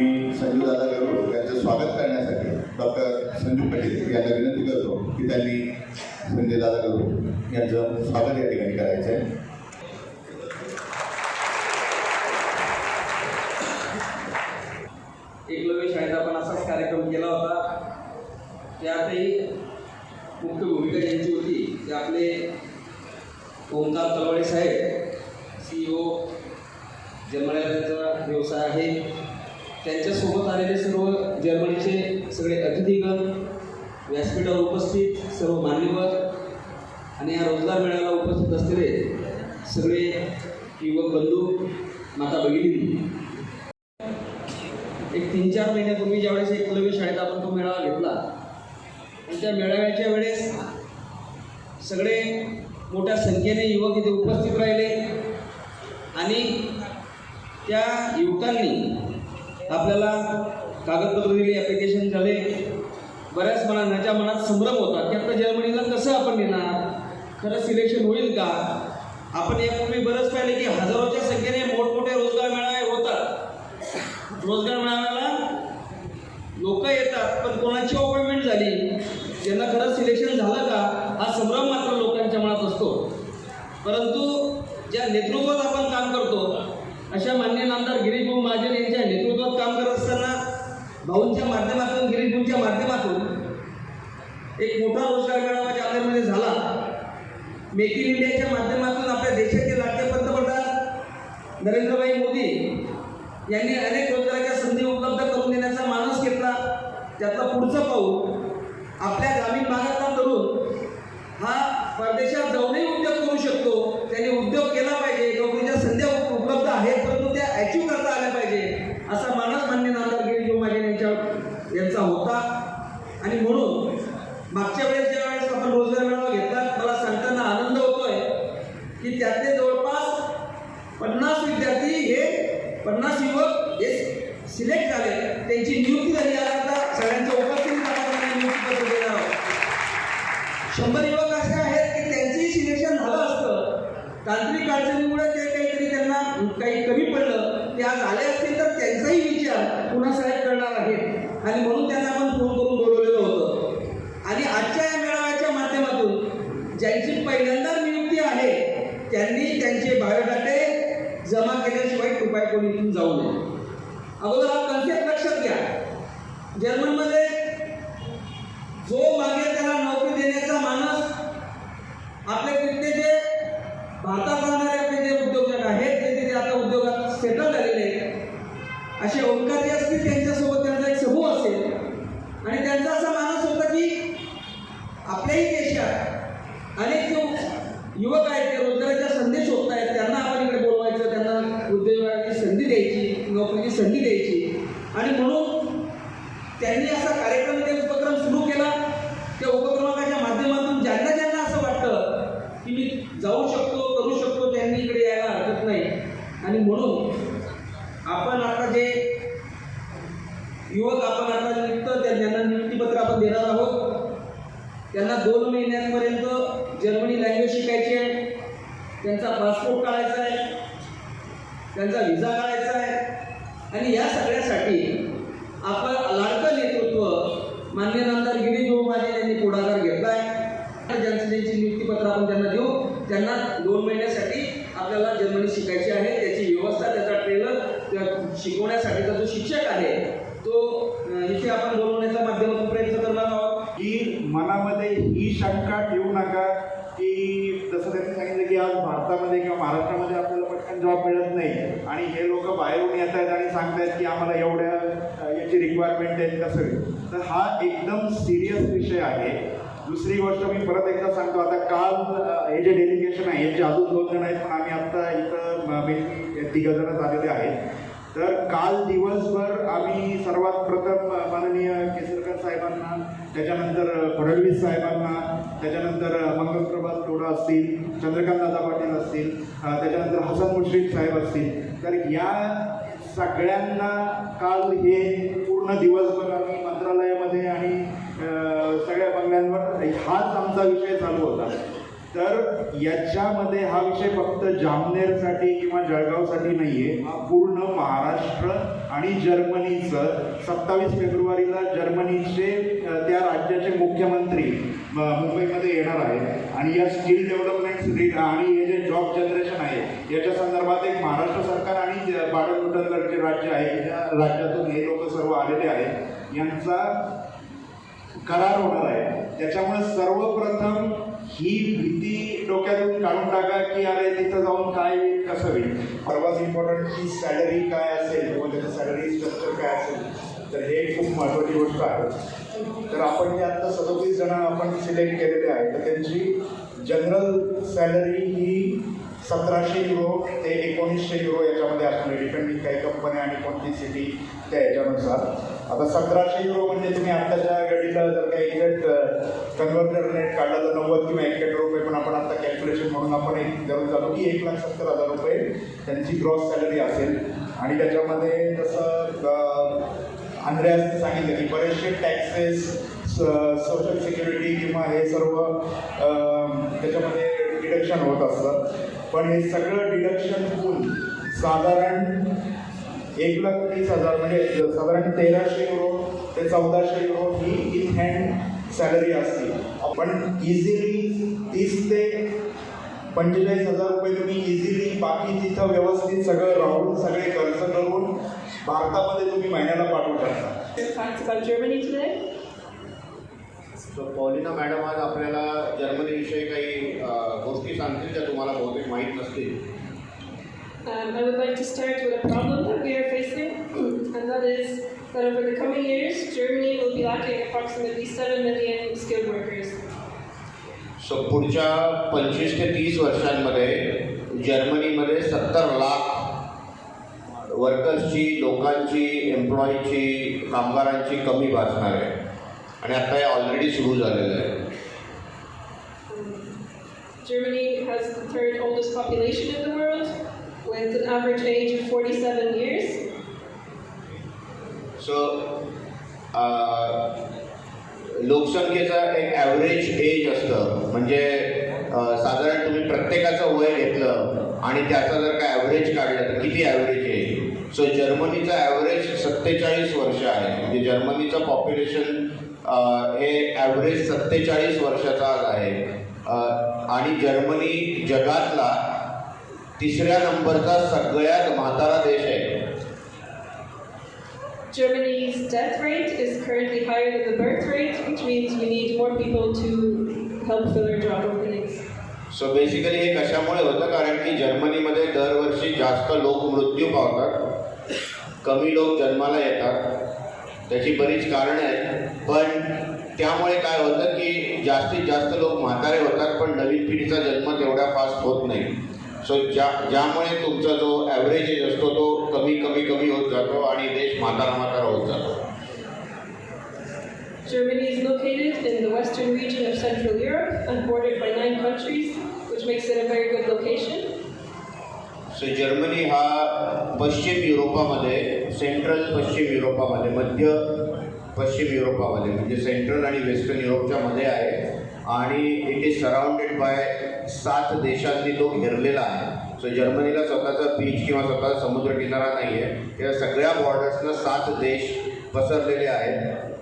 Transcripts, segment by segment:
मी संजू दादा गरुड यांचं स्वागत करण्यासाठी डॉक्टर संजू पटेल यांना विनंती करतो की त्यांनी संजय दादा गरुड यांचं स्वागत या ठिकाणी करायचं आहे एकलव्य शाळेत आपण असाच कार्यक्रम केला होता. त्यातही मुख्य भूमिका ज्यांची होती ते आपले ओमकार तलवाडे साहेब सीईओ जन्मल्याचा व्यवसाय आहे. त्यांच्यासोबत आलेले सर्व जर्मनीचे सगळे अतिथीगण व्यासपीठावर उपस्थित सर्व मान्यवर आणि या रोजगार मेळ्याला उपस्थित असलेले सगळे युवक बंधू माता भगिनी. एक तीन चार महिन्यापूर्वी ज्यावेळेस एकलव्य शाळेत आपण तो मेळावा घेतला आणि त्या मेळाव्याच्या वेळेस सगळे मोठ्या संख्येने युवक इथे उपस्थित राहिले आणि त्या युवकांनी आपल्याला कागदपत्र दिली ॲप्लिकेशन झाले. बऱ्याच मनाच्या मनात संभ्रम होता की आता जर्मनीला कसं आपण नेणार? खरं सिलेक्शन होईल का? आपण यापूर्वी बरंच पाहिलं की हजारोच्या संख्येने मोठमोठे रोजगार मेळावे होतात. रोजगार मेळाव्याला लोक येतात पण कोणाची अपॉइंटमेंट झाली? ज्यांना खरंच सिलेक्शन झालं का? हा संभ्रम मात्र लोकांच्या मनात असतो. परंतु ज्या नेतृत्वात आपण काम करतो अशा मान्य आमदार गिरीशभाऊ महाजन यांच्या नेतृत्वात काम करत असताना भाऊंच्या माध्यमातून गिरीशभाऊंच्या माध्यमातून एक मोठा रोजगार मेळावा जालन्यामध्ये झाला. मेक इन इंडियाच्या माध्यमातून आपल्या देशाचे लाडके पंतप्रधान नरेंद्रभाई मोदी यांनी अनेक रोजगाराच्या संधी उपलब्ध करून देण्याचा मानस घेतला. त्यातला पुढचं पाऊल आपल्या ग्रामीण भागातला तरुण हा परदेशात जाऊनही उद्योग करू शकतो. त्यांनी उद्योग केला पाहिजे नोकरीच्या संध्या उप- उपलब्ध आहेत परंतु त्या अचीव करता आल्या पाहिजे असा मानस मान्य नामदार गिरीश माझे यांच्या यांचा होता आणि म्हणून मागच्या वेळेस ज्या वेळेस आपण रोजगार मेळावा घेतला मला सांगताना आनंद होतोय की त्यातले जवळपास पन्नास विद्यार्थी हे पन्नास युवक हे सिलेक्ट झाले त्यांची नियुक्ती झाली आज आता सगळ्यांच्या उपस्थितीत आपण त्यांना नियुक्ती पत्र देणार आहोत शंभर युवक असे आहेत की त्यांचंही सिलेक्शन झालं असतं तांत्रिक अडचणीमुळे ते काहीतरी त्यांना काही कमी पडलं ते आज आले असतील तर त्यांचाही विचार पुन्हा साहेब करणार आहेत. आणि म्हणून त्यांना आपण फोन करू बोलवलेलं होतं आणि आजच्या या मेळाव्याच्या माध्यमातून ज्यांची पहिल्यांदा नियुक्ती आहे त्यांनी त्यांचे बायोडाटे जमा केल्याशिवाय कृपया कोणी इथून जाऊ नये अगोदर हा कन्सेप्ट लक्षात घ्या जर्मनमध्ये जो मागे त्याला नोकरी देण्याचा मानस आपले तिथले जे भारतात राहणारे आपले जे उद्योजक आहेत ते तिथे आता उद्योगात सेटल झालेले आहेत असे असतील त्यांच्यासोबत त्यांचा एक समूह असेल. आणि त्यांचा असा मानस होता की आपल्याही देशात अनेक जो युवक आहेत ते रोजगाराच्या संधी शोधत आहेत त्यांना आपण इकडे बोलवायचं त्यांना उद्योगाची संधी द्यायची नोकरीची संधी द्यायची. आणि म्हणून त्यांनी असा कार्यक्रम ते उपक्रम सुरू केला त्या उपक्रमाच्या माध्यमातून ज्यांना ज्यांना असं वाटतं की मी जाऊ शकतो करू शकतो त्यांनी इकडे यायला हरकत नाही आणि म्हणून आपण आता जे युवक आपण आता नियुक्त त्या- ज्यांना नियुक्तीपत्र आपण देणार आहोत त्यांना दोन महिन्यांपर्यंत जर्मनी लँग्वेज शिकायची आहे त्यांचा पासपोर्ट काढायचा आहे. त्यांचा व्हिसा काढायचा आहे. आणि या सगळ्यासाठी आपलं लाडकं नेतृत्व मान्य आमदार गिरीश भाऊ यांनी पुढाकार घेतला आहे. ज्यांचं ज्यांची नियुक्तीपत्र आपण त्यांना देऊ. त्यांना दोन महिन्यासाठी आपल्याला जर्मनी शिकायची आहे. त्याची व्यवस्था त्याचा ट्रेलर शिकवण्यासाठीचा जो शिक्षक आहे तो इथे आपण बोलवण्याच्या माध्यमातून प्रयत्न करणार आहोत. की मनामध्ये ही शंका ठेवू नका. की जसं त्यांनी सांगितलं की आज भारतामध्ये किंवा महाराष्ट्रामध्ये आपल्याला पटकन जॉब मिळत नाही. आणि हे लोक बाहेरून येत आहेत आणि सांगतायत की आम्हाला एवढ्या याची रिक्वायरमेंट आहे कसं तर हा एकदम सिरियस विषय आहे. दुसरी गोष्ट मी परत एकदा सांगतो. आता काल हे जे डेलिगेशन आहे याचे अजून दोन जण आहेत पण आम्ही आत्ता इथं मेनली तिघं आलेले आहेत. तर काल दिवसभर आम्ही सर्वात प्रथम माननीय केसरकर साहेबांना त्याच्यानंतर फडणवीस साहेबांना त्याच्यानंतर मंगलप्रभात तोडा असतील चंद्रकांत दादा पाटील असतील त्याच्यानंतर हसन मुश्रीफ साहेब असतील. तर या सगळ्यांना काल हे पूर्ण दिवसभर आम्ही मंत्रालयामध्ये आणि सगळ्या बंगल्यांवर हाच आमचा विषय चालू होता. तर याच्यामध्ये हा विषय फक्त जामनेरसाठी किंवा जळगावसाठी नाहीये. हा पूर्ण महाराष्ट्र आणि जर्मनीचं सत्तावीस फेब्रुवारीला जर्मनीचे त्या राज्याचे मुख्यमंत्री मुंबईमध्ये येणार आहेत. आणि या स्किल डेव्हलपमेंट आणि हे जे जॉब जनरेशन आहे याच्या संदर्भात एक महाराष्ट्र सरकार आणि जे जे राज्य आहे ज्या राज्यातून हे लोक सर्व आलेले आहेत. यांचा करार होणार आहे. त्याच्यामुळे सर्वप्रथम ही डोक्यातून काढून टाका की अरे तिथं जाऊन काय होईल कसं होईल? सर्वात इम्पॉर्टंट की सॅलरी काय असेल किंवा त्याचं सॅलरी स्ट्रक्चर काय असेल तर हे खूप महत्त्वाची गोष्ट आहे. तर आपण जे आता सदोतीस जण आपण सिलेक्ट केलेले आहे तर त्यांची जनरल सॅलरी ही सतराशे युरो ते एकोणीसशे युरो याच्यामध्ये असणार डिपेंडिंग काही कंपन्या आणि कोणती सिटी त्या याच्यानुसार. आता सतराशे युरो म्हणजे तुम्ही आत्ताच्या घडीला जर काही एक्झॅक्ट कन्व्हर्टर नेट काढला तर नव्वद किंवा एकट रुपये पण आपण आता कॅल्क्युलेशन म्हणून आपण एक धरून जातो की एक लाख सत्तर हजार रुपये त्यांची ग्रॉस सॅलरी असेल. आणि त्याच्यामध्ये जसं अंद्रयासने सांगितलं की बरेचसे टॅक्सेस सोशल सिक्युरिटी किंवा हे सर्व त्याच्यामध्ये डिडक्शन होत असतं. पण हे सगळं डिडक्शन होऊन साधारण एक लाख तीस हजार म्हणजे साधारण तेराशे युरो ते चौदाशे युरो ही इन हँड सॅलरी असते. पण इझिली तीस ते पंचेचाळीस हजार रुपये तुम्ही इझिली बाकी तिथं व्यवस्थित सगळं राहून सगळे खर्च करून भारतामध्ये तुम्ही महिन्याला पाठवू शकता. सो पॉलिना मॅडम आज आपल्याला जर्मनीविषयी काही गोष्टी सांगतील ज्या तुम्हाला बहुतेक माहीत नसतील. that over the coming years, Germany will be lacking approximately 7 million skilled workers. So पुढच्या पंचवीस ते तीस वर्षांमध्ये जर्मनीमध्ये सत्तर लाख वर्कर्सची लोकांची एम्प्लॉईची कामगारांची कमी भासणार आहे आणि आता हे ऑलरेडी सुरू झालेलं आहे Germany has the third oldest population in the world, with an average age of 47 years. So लोकसंख्येचा एक ॲव्हरेज एज असतं. म्हणजे साधारण तुम्ही प्रत्येकाचं वय घेतलं आणि त्याचा जर का ॲव्हरेज काढलं तर किती ॲव्हरेज आहे? सो जर्मनीचं ॲव्हरेज सत्तेचाळीस वर्ष आहे. म्हणजे जर्मनीचं पॉप्युलेशन हे ॲव्हरेज सत्तेचाळीस वर्षाचा आहे. आणि जर्मनी जगातला तिसऱ्या नंबरचा सगळ्यात म्हातारा देश आहे. Germany's death rate is currently higher than the birth rate, which means we need more people to help fill our job openings. So basically हे कशामुळे होतं? कारण की जर्मनीमध्ये दरवर्षी जास्त लोक मृत्यू पावतात. कमी लोक जन्माला येतात. त्याची बरीच कारणं आहेत. पण त्यामुळे काय होतं की जास्तीत जास्त लोक म्हातारे होतात पण नवीन पिढीचा जन्म तेवढ्या फास्ट होत नाही. सो ज्या ज्यामुळे तुमचा जो ॲव्हरेज एज असतो तो कमी कमी कमी होत जातो आणि देश म्हातारा म्हातारा होत जातो Germany is located in the western region of Central Europe and bordered by nine countries, which makes it a very good location. So Germany हा पश्चिम युरोपामध्ये सेंट्रल पश्चिम युरोपामध्ये मध्य पश्चिम युरोपामध्ये म्हणजे सेंट्रल आणि वेस्टर्न युरोपच्या मध्ये आहे आणि इट इज सराउंडेड बाय सात देशांनी तो घेरलेला आहे सो जर्मनीला स्वतःचा बीच किंवा स्वतःचा समुद्र किनारा नाही आहे या सगळ्या बॉर्डर्सनं सात देश पसरलेले आहेत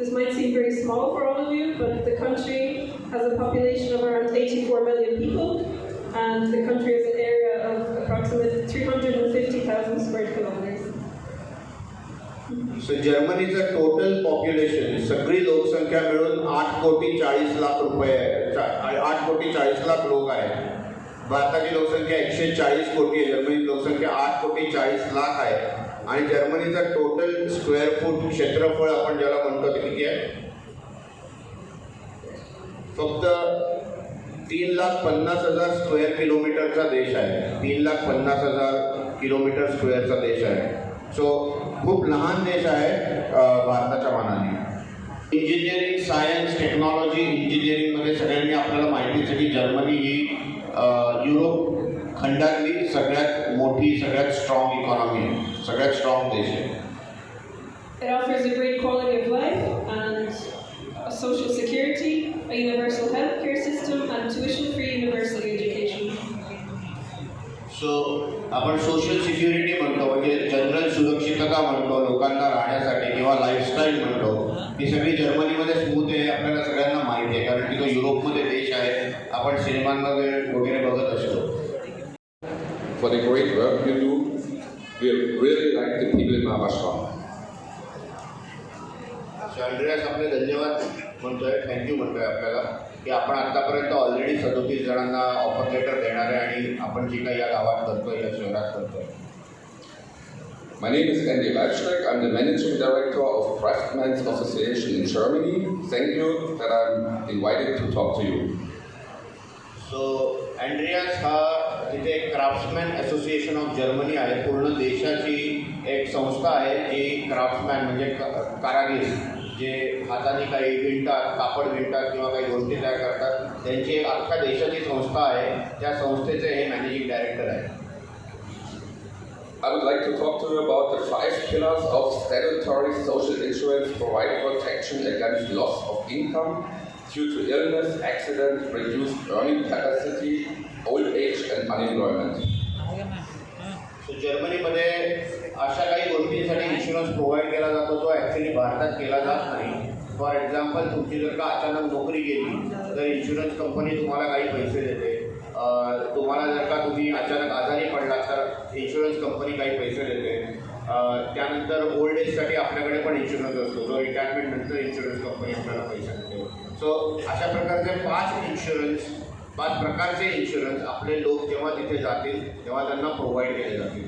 This might seem very small for all of you, but the country has a population of around 84 million people, and the country has an area of approximately 350,000 square kilometers. So जर्मनीचं total population सगळी लोकसंख्या मिळून आठ कोटी चाळीस लाख रुपये चा- आठ कोटी चाळीस लाख लोक आहेत. भारताची लोकसंख्या एकशे चाळीस कोटी आहे. जर्मनी लोकसंख्या आठ कोटी चाळीस लाख आहे. आणि जर्मनीचं टोटल स्क्वेअर फूट क्षेत्रफळ आपण ज्याला म्हणतो ते किती आहे? फक्त तीन लाख पन्नास हजार स्क्वेअर किलोमीटरचा देश आहे. तीन लाख पन्नास हजार किलोमीटर स्क्वेअरचा देश आहे. सो खूप लहान देश आहे भारताच्या मानाने इंजिनिअरिंग सायन्स टेक्नॉलॉजी इंजिनिअरिंगमध्ये सगळ्यांनी आपल्याला माहितीच आहे की जर्मनी ही युरोप खंडातली सगळ्यात मोठी सगळ्यात स्ट्रॉंग इकॉनॉमी आहे सगळ्यात स्ट्रॉंग देश आहे It offers a great quality of life and a social security, a universal health care system, and tuition free university education. So, आपण सोशल सिक्युरिटी म्हणतो म्हणजे जनरल सुरक्षितता म्हणतो लोकांना राहण्यासाठी किंवा लाईफस्टाईल म्हणतो ती सगळी जर्मनीमध्ये स्मूथ आहे आपल्याला सगळ्यांना माहिती आहे कारण की तो युरोपमध्ये देश आहे आपण सिनेमांमध्ये वगैरे बघत असतो for the great work you do. We really like the people in Maharashtra. आपले धन्यवाद म्हणतोय थँक्यू म्हणतोय आपल्याला की आपण आतापर्यंत ऑलरेडी सदोतीस जणांना ऑफर लेटर देणार आहे आणि आपण जी काही या गावात करतोय या शहरात करतोय My name is Andy Leibstreck. I'm the Managing Director of Craftsmen's Association in Germany. Thank you that I'm invited to talk to you. So Andreas हा तिथे एक क्राफ्ट्समॅन असोसिएशन ऑफ जर्मनी आहे पूर्ण देशाची एक संस्था आहे जी क्राफ्ट्समॅन म्हणजे कारागीर जे हाताने काही विणतात कापड विणतात किंवा काही गोष्टी तयार करतात त्यांची एक अख्ख्या देशाची संस्था आहे त्या संस्थेचे हे मॅनेजिंग डायरेक्टर आहे I would like to talk to you about the five pillars of statutory social insurance provide protection against loss of income due to illness, accident, reduced earning capacity, old age, and unemployment. So जर्मनीमध्ये अशा काही insurance provide केला जातो जो actually भारतात केला जात नाही. फॉर एक्झाम्पल तुमची जर का अचानक नोकरी गेली तर इन्शुरन्स कंपनी तुम्हाला काही पैसे देते. तुम्हाला जर का तुम्ही अचानक आजारी पडलात तर इन्शुरन्स कंपनी काही पैसे देते. त्यानंतर ओल्ड एजसाठी आपल्याकडे पण इन्शुरन्स असतो. जो रिटायरमेंटनंतर इन्शुरन्स कंपनी आपल्याला पैसे देते. सो अशा प्रकारचे पाच इन्शुरन्स पाच प्रकारचे इन्शुरन्स आपले लोक जेव्हा तिथे जातील तेव्हा त्यांना प्रोव्हाइड केले जातील.